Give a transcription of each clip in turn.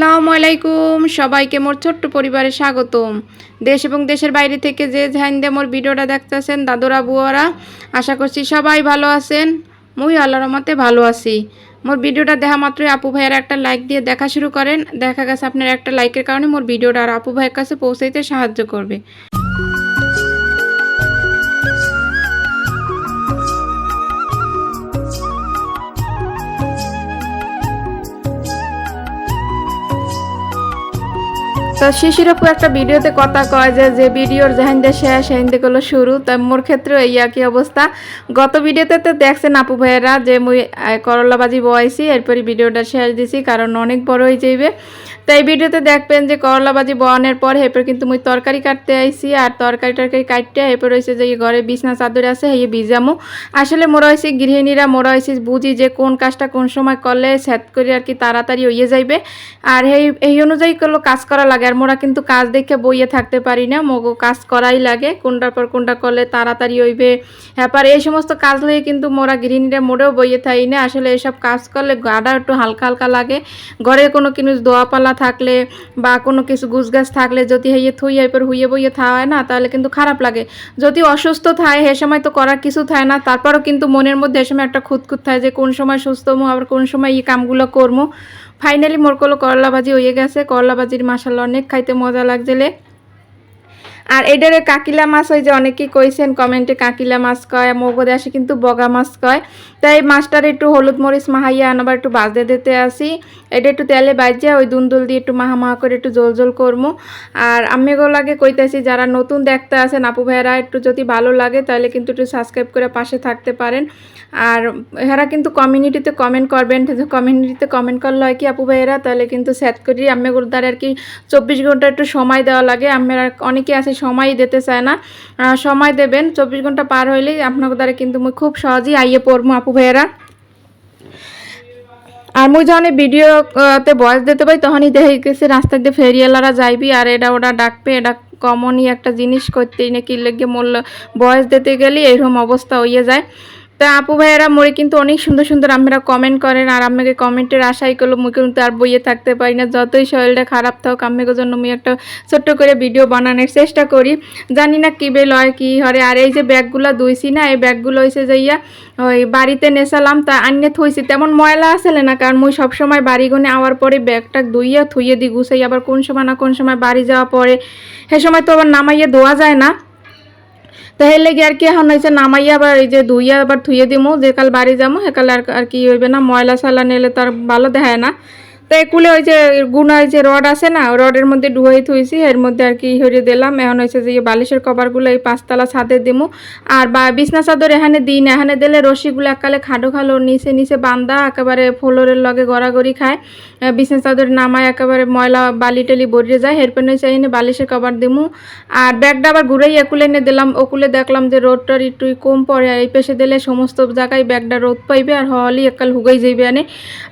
আসসালামু আলাইকুম। সবাইকে মোর ছোট্ট পরিবারে স্বাগতম। দেশ এবং দেশের বাইরে থেকে যে দিয়ে মোর ভিডিওটা দেখতেছেন দাদুরা, বুয়ারা, আশা করছি সবাই ভালো আছেন। মুই আল্লাহর মতে ভালো আছি। মোর ভিডিওটা দেখা মাত্রই আপু ভাইয়ের একটা লাইক দিয়ে দেখা শুরু করেন। দেখা গেছে আপনার একটা লাইকের কারণে মোর ভিডিওটা আর আপু ভাইয়ের কাছে পৌঁছাইতে সাহায্য করবে। তো শিশির আপু একটা ভিডিওতে কথা কয় যে যে ভিডিওর যেহাইন্দে শেষ সেহাইন্দে গুলো শুরু, তো মোর ক্ষেত্রে এই একই অবস্থা। গত ভিডিওতে তো দেখছেন আপু ভাইয়েরা যে মুই করলাবাজি করলা বাজি বয়াইছি এরপরে ভিডিওটা শেষ দিছি, কারণ অনেক বড় হয়ে যাইবে। তো এই ভিডিওতে দেখবেন যে করলা বাজি বয়ানোর পর এরপর কিন্তু মুই তরকারি কাটতে আইছি, আর তরকারি টরকারি কাটতে এরপর হয়েছে যে ঘরে বিছনা চাদর আছে এই বিজামো আসলে মোরা হয়েছে গৃহিণীরা, মোরা হয়েছে বুঝি যে কোন কাজটা কোন সময় করলে সেট করে আর কি তাড়াতাড়ি হইয়ে যাইবে। আর এই এই অনুযায়ী করল কাজ করা লাগে, আর মোরা কিন্তু কাজ দেখে বইয়ে থাকতে পারি না, মগো কাজ করাই লাগে, কোনটার পর কোনটা করলে তাড়াতাড়ি হইবে। হ্যাঁ এই সমস্ত কাজ লয়ে কিন্তু মোরা গৃহিণীরা মোড়েও বইয়ে থাকি না, আসলে এসব কাজ করলে গাটা একটু হালকা হালকা লাগে। ঘরে কোনো কিছু দোয়াপালা থাকলে বা কোনো কিছু গুছগাছ থাকলে যদি হইয়ে থুই এরপর হুইয়ে বইয়ে থাওয়া হয় না, তাহলে কিন্তু খারাপ লাগে। যদি অসুস্থ থায় সে সময় তো করার কিছু থায় না, তারপরও কিন্তু মনের মধ্যে এ সময় একটা খুঁতখুত থাকে যে কোন সময় সুস্থ মো আবার কোন সময় এই কামগুলো করব। ফাইনালি মোর কলো করলা ভাজি হয়ে গেছে করলা ভাজির মাসাল্লা অনেক খাইতে মজা লাগছিলে আর এটারে কাকিলা মাছ, ওই যে অনেকেই কইছেন, কমেন্টে কাকিলা মাছ কয় মগদে আসে কিন্তু বগা মাছ কয়। তাই মাছটার একটু হলুদ মরিচ মাহাইয়া আনাবার একটু বাজতে দিতে আসি। এটা একটু তেলে বাজিয়া ওই দুন্দুল দিয়ে একটু মাহা মাহা করে একটু জল জল করব আর আমি লাগে কইতেছি, যারা নতুন দেখতে আছেন, আপু ভাইয়েরা, একটু যদি ভালো লাগে, তাহলে কিন্তু একটু সাবস্ক্রাইব করে পাশে থাকতে পারেন। আর এরা কিন্তু কমিউনিটিতে কমেন্ট করবেন কমিউনিটিতে কমেন্ট করলে হয় কি, আপু ভাইয়েরা? তাহলে কিন্তু সেট করি। আমি দ্বারা আর কি চব্বিশ ঘণ্টা একটু সময় দেওয়া লাগে। আমরা অনেকে আছে সময় দিতে চায় না। সময় দেবেন, চব্বিশ ঘণ্টা পার হইলেই আপনার দ্বারা কিন্তু মুই খুব সহজেই আইয়ে পড়ব আপু ভাইয়েরা। আর মুই যখন ভিডিওতে বয়স দিতে পারি, তখনই দেখে গেছে রাস্তা দিয়ে ফেরিয়ালারা যাইবি, আর এটা ওটা ডাকবে এটা কমনই একটা জিনিস করতেই নাকি লেগে মূল্য বয়স দিতে গেলে এরকম অবস্থা হইয়ে যায়। তা আপু ভাইয়েরা মোরে কিন্তু অনেক সুন্দর সুন্দর আমরা কমেন্ট করেন, আর আমাকে কমেন্টের আশাই করল মুই কিন্তু আর বইয়ে থাকতে পারি না। যতই শরীরটা খারাপ থাক আমাকে জন্য আমি একটা ছোট্ট করে ভিডিও বানানোর চেষ্টা করি। জানি না কী বেল হয়, কী হরে আর এই যে ব্যাগগুলো ধুইছি না, এই ব্যাগগুলো হয়েছে যাইয়া ওই বাড়িতে নেশালাম, তা আন্যে থইছি। তেমন ময়লা আসলে না, কারণ মুই সবসময় বাড়ি গুনে আওয়ার পরে ব্যাগটা ধুইয়া থুইয়ে দিই গুছাই আবার কোন সময় না কোন সময় বাড়ি যাওয়া পরে, সে সময় তো আবার নামাইয়ে ধোয়া যায় না। তো হের লেগে আর কি এখন হয়েছে? নামাইয়া আবার এই যে ধুইয়া আবার ধুয়ে দিমু, যে কাল বাড়ি যাব সেকাল আর কি হইবে না? ময়লা সালা নিলে তো আর ভালো দেখায় না। তো একুলে ওই যে গুনা, ওই যে রড আছে না, রডের মধ্যে ডুয়াই থুইছি, এর মধ্যে আর কি হরিয়ে দিলাম। এখন হয়েছে যে বালিশের কভারগুলো এই পাঁচতলা ছাদে দিমু। আর বা বিছনা চাদর এখানে দিই না, এখানে দিলে রশিগুলো এককালে খাডো খালো নিচে নিচে বান্দা, একেবারে ফ্লোরের লগে গড়াগড়ি খায়। বিছনা চাদর নামায়, একেবারে ময়লা বালি টালি বরিয়ে যায়। হেরপেন হয়েছে এনে বালিশের কভার দিমু। আর ব্যাগটা আবার ঘুরেই একুলে এনে দিলাম। ওকুলে দেখলাম যে রোদটার একটু কম পড়ে, এই পেশে দিলে সমস্ত জায়গায় ব্যাগটা রোদ পাইবে, আর হলি এককাল হুগাই যাইবে এনে।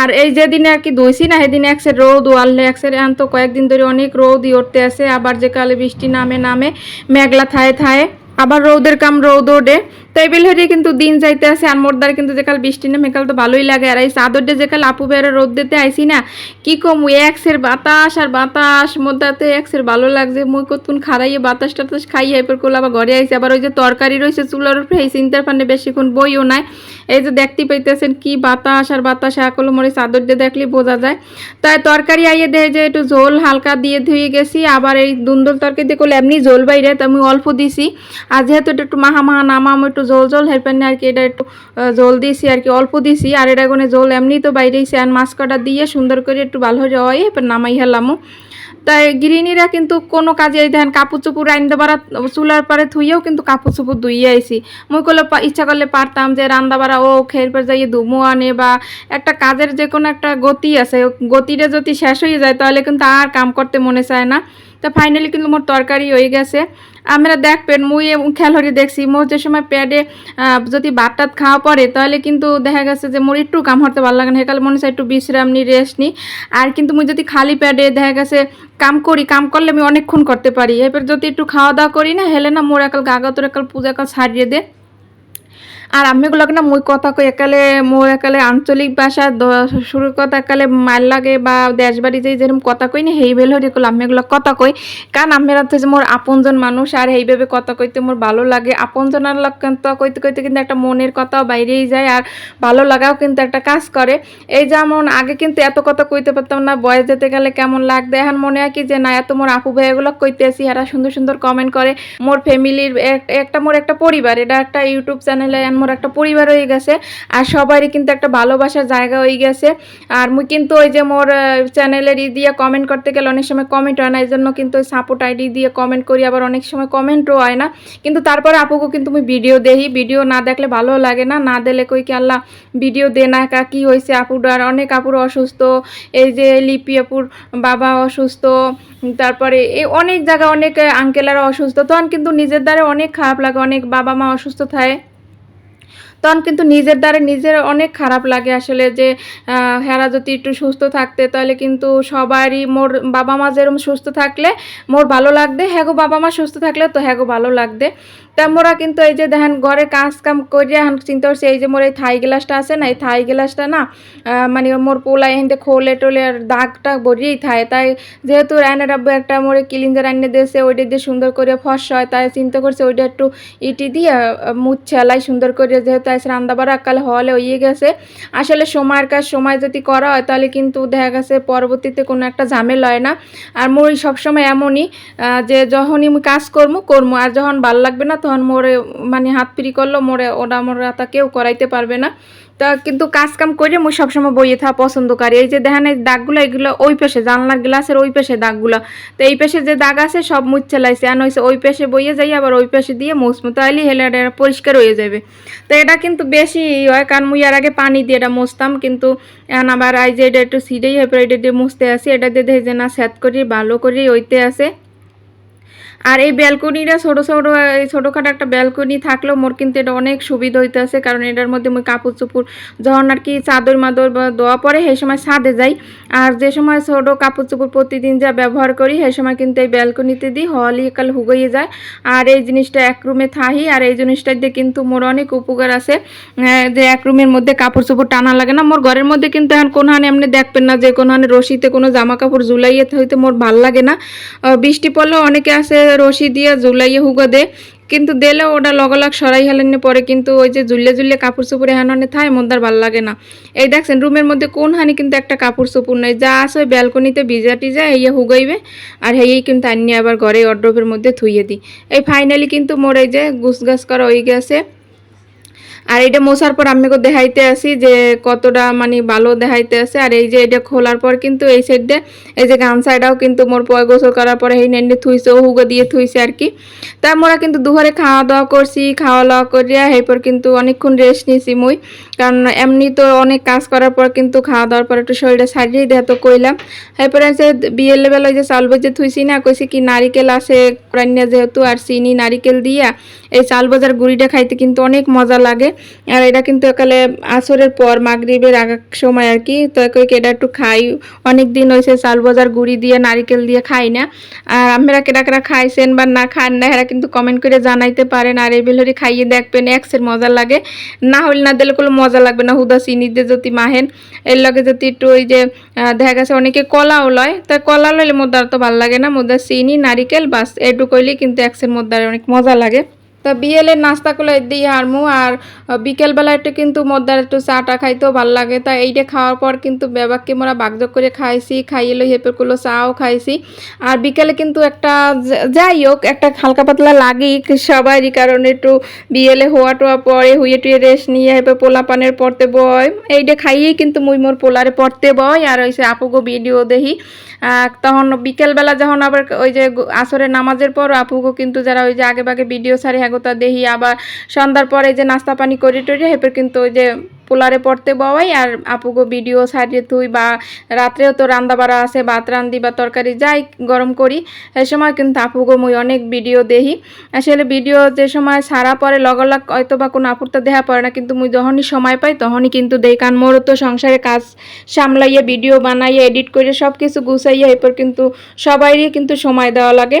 আর এই যেদিনে আর কি দইছি না সেদিন একসের রোদ ওয়ালে একসের এখন তো কয়েকদিন ধরে অনেক রোদই উঠতে আসে। আবার যে কালে বৃষ্টি নামে নামে, মেঘলা থায়ে থায়ে। আবার রৌদের কাম রৌদ ওডে। তাই বেল হয়ে কিন্তু দিন যাইতে আছে আর মোর দ্বারা কিন্তু যেকাল বৃষ্টি নামে কাল তো ভালোই লাগে। আর এই চাদর চাদরটা যেকাল আপু বেড়ে রোদ দিতে আইসি না, কি কম একসের বাতাস আর বাতাস মধ্যে একসের ভালো লাগছে। মুই কতক্ষণ খারাইয়ে বাতাস টাতাস খাইয়ে এরপর করলে আবার ঘরে আইসি আবার ওই যে তরকারি রয়েছে চুলার উপরে, এই চিন্তার ফান্ডে বেশিক্ষণ বইও নাই। এই যে দেখতে পাইতেছেন কি বাতাস আর বাতাস একলো মরে চাদর দিয়ে দেখলে বোঝা যায়। তাই তরকারি আইয়ে দেয় যে একটু ঝোল হালকা দিয়ে ধুয়ে গেছি। আবার এই দুন্দল তরকারি দিয়ে করলে এমনি ঝোল বাইরে, তো আমি অল্প দিছি। আর যেহেতু একটু মাহা মাহা নামাম একটু জল জল হেরপেন আর কি এটা একটু জল দিছি আর কি, অল্প দিছি আর এটা কোনে জল এমনি তো বাইরেছি আর মাছ কটা দিয়ে সুন্দর করে একটু ভালো হয় এরপর নামাই হেলামো। তাই গৃহিণীরা কিন্তু কোনো কাজে দেখেন, কাপড় চোপড় আইন দেবার চুলার পারে থুইয়েও কিন্তু কাপড় চোপড় ধুইয়ে আইছি। মুই করলে ইচ্ছা করলে পারতাম যে রান্না বাড়া, ও খের পর যাইয়ে ধুমো আনে বা একটা কাজের যে কোনো একটা গতি আছে, গতিটা যদি শেষ হয়ে যায় তাহলে কিন্তু আর কাম করতে মনে চায় না। তা ফাইনালি কিন্তু মোর তরকারি হয়ে গেছে। আমরা দেখবেন মুই খেয়াল হরি দেখছি, মোর যে সময় প্যাডে যদি ভাত টাত খাওয়া পড়ে, তাহলে কিন্তু দেখা গেছে যে মোর একটু কাম হতে ভালো লাগে না। সেকালে মনে চায় একটু বিশ্রাম নি রেস্ট নি। আর কিন্তু মুই যদি খালি প্যাডে দেখা গেছে কাম করি, কাম করলে আমি অনেকক্ষণ করতে পারি। এবার যদি একটু খাওয়া দাওয়া করি না, হেলে না মোর একাল গাগতর একাল পূজা একাল ছাড়িয়ে দে। আর আমিগুলোকে না মুই কথা কই একালে মোর একালে আঞ্চলিক ভাষা শুরুর কথা একালে মাল লাগে বা দেশ বাড়ি যেরকম কথা কই না হেই বেল হরি আমি এগুলো কথা কই। কারণ আমি হচ্ছে মোর আপনজন মানুষ আর এইভাবে কথা কইতে মোর ভালো লাগে। আপনজনের লোক কিন্তু কইতে কইতে কিন্তু একটা মনের কথাও বাইরেই যায় আর ভালো লাগাও কিন্তু একটা কাজ করে। এই যেমন আগে কিন্তু এত কথা কইতে পারতাম না, বয়স যেতে গেলে কেমন লাগবে? এখন মনে হয় কি যে না, এত মোর আপু ভাইগুলো কইতে আসি এরা সুন্দর সুন্দর কমেন্ট করে। মোর ফ্যামিলির একটা মোর একটা পরিবার, এটা একটা ইউটিউব চ্যানেলে মোর একটা পরিবার হয়ে গেছে, আর সবারই কিন্তু একটা ভালোবাসার জায়গা হয়ে গেছে। আর মুই কিন্তু ওই যে মোর চ্যানেলের ই দিয়ে কমেন্ট করতে গেলে অনেক সময় কমেন্ট হয় না এই জন্য কিন্তু ওই সাপোর্ট আইডি দিয়ে কমেন্ট করি, আবার অনেক সময় কমেন্টও হয় না। কিন্তু তারপরে আপুকে কিন্তু মুই ভিডিও দেখি ভিডিও না দেখলে ভালো লাগে না না দিলে কই কি আল্লাহ ভিডিও দে না কা, কী হয়েছে আর অনেক আপুর অসুস্থ, এই যে লিপি আপুর বাবা অসুস্থ, তারপরে এই অনেক জায়গায় অনেক আঙ্কেলেরা অসুস্থ, তখন কিন্তু নিজের দ্বারা অনেক খারাপ লাগে, অনেক বাবা মা অসুস্থ থাকে। তখন কিন্তু নিজের দ্বারা নিজের অনেক খারাপ লাগে আসলে যে হেরা যদি একটু সুস্থ থাকতে তাহলে কিন্তু সবারই মোর বাবা মা যেরকম সুস্থ থাকলে মোর ভালো লাগবে, হ্যাগো বাবা মা সুস্থ থাকলে তো হ্যাগো ভালো লাগবে। তা মোরা কিন্তু এই যে দেখেন ঘরে কাজ কাম করিয়া এখন চিন্তা করছি, এই যে মোর এই থাই গ্লাসটা আছে না, এই থাই গ্লাসটা না মানে মোর পোলা এনতে খোলে টোলে আর দাগটা বরিয়েই থাকে তাই যেহেতু আব্বু একটা মোরে কিলিঞ্জার রান্নে দিয়েছে, ওইটা দিয়ে সুন্দর করে ফর্সা হয় তাই চিন্তা করছে ওইটা একটু ইটি দিয়ে মুচ্ছে এলাই সুন্দর করে যেহেতু আছে রান্না বাড়া কালে হলে হয়ে গেছে। আসলে সময়ের কাজ, সময় যদি করা হয়, তাহলে কিন্তু দেখা গেছে পরবর্তীতে কোনো একটা ঝামেলা হয় না। আর মোর সবসময় এমনই যে যখনই আমি কাজ করব করব আর যখন ভালো লাগবে না, তখন মোরে মানে হাত ফ্রি করল মোরে ওটা মোরে তা কেউ করাইতে পারবে না। তা কিন্তু কাজ কাম করে মুই সবসময় বইয়ে থাকা পছন্দ করি। এই যে দেখেন, এই দাগগুলো, এগুলো ওই পাশে, জানলার গ্লাসের ওই পাশে দাগগুলো। তো এই পাশে যে দাগ আছে, সব মুচ্ছে লাইছে আর হয়েছে ওই পাশে বইয়ে যাই, আবার ওই পাশে দিয়ে মুছমু তাইলে হেলে পরিষ্কার হয়ে যাবে তো এটা কিন্তু বেশি হয়, কারণ মুই আর আগে পানি দিয়ে এটা মুছতাম, কিন্তু এখন আবার আই যে এটা একটু সিডেই হয়ে পরে এটা দিয়ে মুছতে আসি, এটা দিয়ে দেখে যে না সেট করি ভালো করি, ওইতে আছে আর এই ব্যালকনিটা ছোটো ছোটো, এই ছোটোখাটো একটা ব্যালকনি থাকলেও মোর কিন্তু এটা অনেক সুবিধা হইতেছে, কারণ এটার মধ্যে মুই কাপড় চোপড় যখন আর কি চাদর মাদর বা দোয়া পরে সেই সময় ছাদে যাই। আর যে সময় ছোটো কাপড় চোপড় প্রতিদিন যা ব্যবহার করি, সেই সময় কিন্তু এই ব্যালকনিতে দিই, হলি কাল হুগিয়ে যায়। আর এই জিনিসটা এক রুমে থাহি, আর এই জিনিসটা দিয়ে কিন্তু মোর অনেক উপকার আছে। যে এক রুমের মধ্যে কাপড় চোপড় টানা লাগে না, মোর ঘরের মধ্যে কিন্তু এখন কোনো হানে এমনি দেখবেন না যে কোনো হানে রশিতে কোনো জামা কাপড় ঝুলাইয়ে হইতে মোর ভালো লাগে না। বৃষ্টি পড়লেও অনেকে আছে রশি দিয়ে জুলাইয়া হুগো দে। কিন্তু দেলে ওটা লগলাগ সরাই হেলেন পরে, কিন্তু ওই যে জুলিয়ে ঝুললে কাপড় চোপড়ে হাননে থায় মন্দার ভালো লাগে না। এই দেখছেন, রুমের মধ্যে কোন হানি কিন্তু একটা কাপড় চোপড় নাই। যা আস ব্যালকনিতে ভিজা টিজা হেয়ে হুগাইবে, আর হেয়েই কিন্তু আনিয়ে আবার ঘরে অড্রপের মধ্যে থুইয়ে দিই এই ফাইনালি কিন্তু মোর এই যে গুছ গাছ করা ওই গেছে। আর এটা মোছার পর আমি দেখাইতে আসি যে কতটা মানে ভালো দেখাইতে আছে আর এই যে এটা খোলার পর কিন্তু এই সাইডে এই যে গামছা এটাও কিন্তু মোর পয় গোসল করার পরে এই নেন্ডে থুইছে, হুগো দিয়ে থুইছে আর কি। তার মোরা কিন্তু দুপুরে খাওয়া দাওয়া করছি খাওয়া দাওয়া করিয়া এরপর কিন্তু অনেকক্ষণ রেস্ট নিয়েছি মুই। কারণ এমনি তো অনেক কাজ করার পর কিন্তু খাওয়া দাওয়ার পর একটু শরীরটা সারিয়ে দেয় তো কইলাম। এরপরে আছে বিয়ের লেবেল ওই যে চাল ভেজে থুইছি না, কইছি কি নারিকেল আছে রান্না যেহেতু আর চিনি, নারিকেল দিয়া এই চাল বাজার গুড়িটা খাইতে কিন্তু অনেক মজা লাগে। আর এটা কিন্তু একালে আসরের পর মাগরিবের আগ সময় আর কি। তো কই কি এটা একটু খাই। অনেক দিন হয়েছে চাল বাজার গুড়ি দিয়ে, নারিকেল দিয়ে খাই না। আর আপনারা কেটা কেটা খাইছেন বা না খান না, এরা কিন্তু কমেন্ট করে জানাইতে পারেন। আর এই বেলহরি খাইয়ে দেখবেন এক্সের মজা লাগে। না হলে না দিলে কোনো মজা লাগবে না। হুদা চিনি দিয়ে যদি মাহেন, এর লগে যদি একটু ওই যে দেখা গেছে অনেকে কলাও লয়। তা কলা লইলে মোদ্দার তো ভালো লাগে না। মোদ্দা চিনি, নারিকেল, বাস এটু কইলে কিন্তু এক্সের মধ্যে অনেক মজা লাগে। তা বিয়েলের নাস্তা করলে দিয়ে হারমু আর বিকেলবেলা একটু কিন্তু মদ্দার একটু চাটা খাইতেও ভালো লাগে। তা এইটা খাওয়ার পর কিন্তু বেবাককে মোরা বাগযোগ করে খাইছি, খাইয়ে লই হেপে করল চাও খাইছি। আর বিকেলে কিন্তু একটা যাই হোক একটা হালকা পাতলা লাগেই সবারই কারণে একটু বিয়েলে হওয়া টোয়া পরে হুইয়ে টুয়ে রেস্ট নিয়ে হেপে পোলা পানের পড়তে বয়। এইটা খাইয়েই কিন্তু মুই মোর পোলারে পড়তে বয় আর ওই সে আপুগো ভিডিও দেখি। তখন বিকেলবেলা যখন আবার ওই যে আসরের নামাজের পর আপুগো কিন্তু যারা ওই যে আগে বাগে ভিডিও সারি হ্যাগোতা দেখি আবার সন্ধ্যার পরে যে নাস্তা পানি করি টরি হেপের কিন্তু ওই যে পোলারে পড়তে বওয়াই, আর আপুগো ভিডিও সারিয়ে তুই বা রাত্রেও তো রান্দা বাড়া আছে, ভাত রান্দি বা তরকারি যাই গরম করি এই সময় কিন্তু আপুগো মুই অনেক ভিডিও দেখি আসলে ভিডিও যে সময় সারা পরে লগলাগ হয়তো বা কোনো আপুর তো দেখা পড়ে না, কিন্তু মুই যখনই সময় পাই তখনই কিন্তু দেই, কারণ মোরও তো সংসারে কাজ সামলাইয়া, ভিডিও বানাইয়া, এডিট করে সব কিছু গুছাইয়া এরপর কিন্তু সবাইরই কিন্তু সময় দেওয়া লাগে।